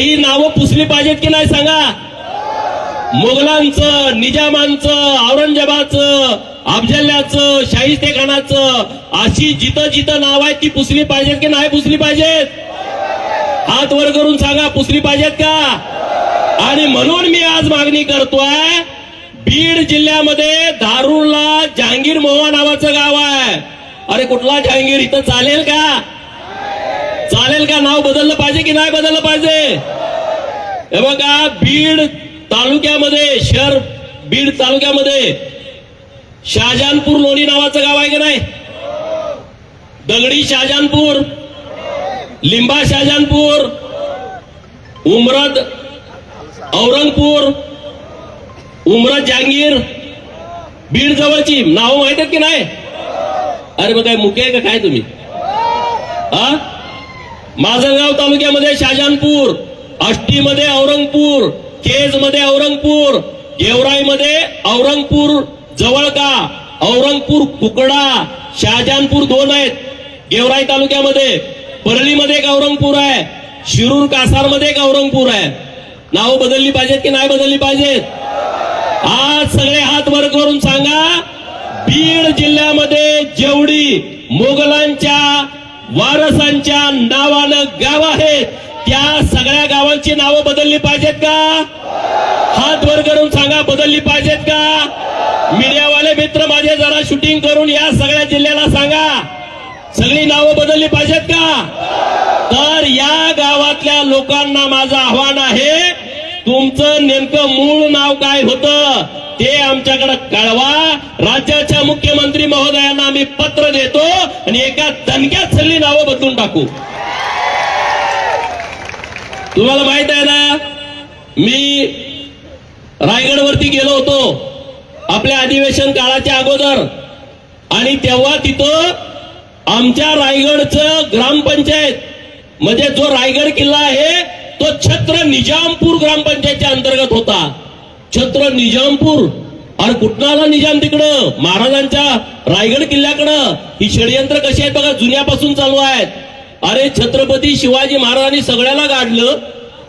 ही नावं पुसली पाहिजेत की नाही सांगा? मोगलांचं निजामांचं औरंगजेबाचं अफजल्याचं शाहिस्ते खानाचं अशी जिथं जिथं नाव आहेत ती पुसली पाहिजेत की नाही पुसली पाहिजेत? हात वर करून सांगा पुसली पाहिजेत का? आणि म्हणून मी आज मागणी करतोय बीड जिल्ह्यामध्ये धारूरला जहांगीर मोहा नावाचं गाव आहे. अरे कुठला जहांगीर? इथं चालेल का? चालेल का? नाव बदललं पाहिजे की नाही बदललं पाहिजे? हे बघा बीड तालुक्यामध्ये शहर बीड तालुक्यामध्ये शहाजहानपूर लोणी नावाचं गाव आहे की नाही? दगडी शहाजहानपूर लिंबा शहाजहानपूर उमरद औरंगपूर उमरद जहांगीर बीड जवळची. नावं माहीत आहेत की नाही? अरे मग काय मुके आहे का? काय तुम्ही? हा? माजलगाव तालुक्यामध्ये शाजानपूर आष्टीमध्ये औरंगपूर केजमध्ये औरंगपूर गेवराईमध्ये औरंगपूर जवळ का? औरंगपूर कुकडा शहाजहानपूर दोन आहेत. गेवराई तालुक्यामध्ये परळीमध्ये एक औरंगपूर आहे. शिरूर कासारमध्ये एक औरंगपूर आहे. नावं बदलली पाहिजेत की नाही बदलली पाहिजेत? आज सगळे हात वर करून सांगा बीड जिल्ह्यामध्ये जेवढी मोगलांच्या वारसांच्या नावानं गाव आहेत त्या सगळ्या गावांची नावं बदलली पाहिजेत का? हात वर करून सांगा बदलली पाहिजेत का? मीडियावाले मित्र माझे जरा शूटिंग करून या सगळ्या जिल्ह्याला सांगा. सगळी नावं बदलली पाहिजेत का? तर या गावातल्या लोकांना माझं आव्हान आहे तुमचं नेमकं मूळ नाव काय होतं? ते आमच्याकडे कळवा. राज्याच्या मुख्यमंत्री महोदयांना आम्ही पत्र देतो आणि एका दणक्यात सल्ली नावं बदलून टाकू. तुम्हाला माहीत आहे ना मी रायगडवरती गेलो होतो आपल्या अधिवेशन काळाच्या अगोदर. आणि तेव्हा तिथं आमच्या रायगडचं ग्रामपंचायत म्हणजे जो रायगड किल्ला आहे तो छत्र निजामपूर ग्रामपंचायतच्या अंतर्गत होता. छत्र निजामपूर. अरे कुठं आला निजाम तिकडं? महाराजांच्या रायगड किल्ल्याकडं. ही षडयंत्र कशी आहेत बघा जुन्यापासून चालू आहेत. अरे छत्रपती शिवाजी महाराजांनी सगळ्याला गाडलं.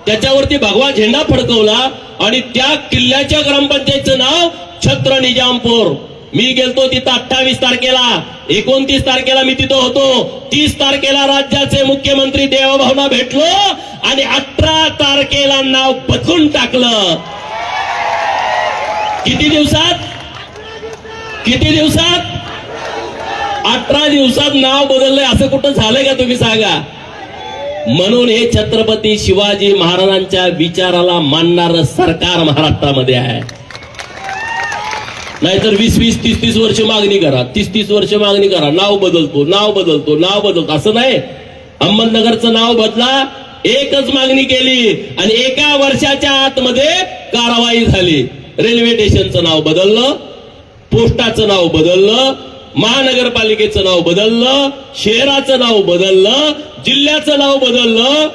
त्याच्यावरती भगवा झेंडा फडकवला आणि त्या किल्ल्याच्या ग्रामपंचायतचं नाव छत्र निजामपूर. मी गेलतो तिथं अठ्ठावीस तारखेला. एकोणतीस तारखेला मी तिथं होतो. तीस तारखेला राज्याचे मुख्यमंत्री देवभावना भेटलो आणि अठरा तारखेला नाव बदलून टाकलं. किती दिवसात? किती दिवसात? अठरा दिवसात नाव बदललंय. असं कुठं झालंय का तुम्ही सांगा? म्हणून हे छत्रपती शिवाजी महाराजांच्या विचाराला मानणार सरकार महाराष्ट्रामध्ये आहे. नाहीतर वीस वीस तीस तीस वर्ष मागणी करा. तीस तीस वर्ष मागणी करा. नाव बदलतो नाव बदलतो नाव बदलतो. असं नाही. अहमदनगरचं नाव बदला. एकच मागणी केली आणि एका वर्षाच्या आतमध्ये कारवाई झाली. रेल्वे स्टेशनचं नाव बदललं पोस्टाचं नाव बदललं महानगरपालिकेचं नाव बदललं शहराचं नाव बदललं जिल्ह्याचं नाव बदललं.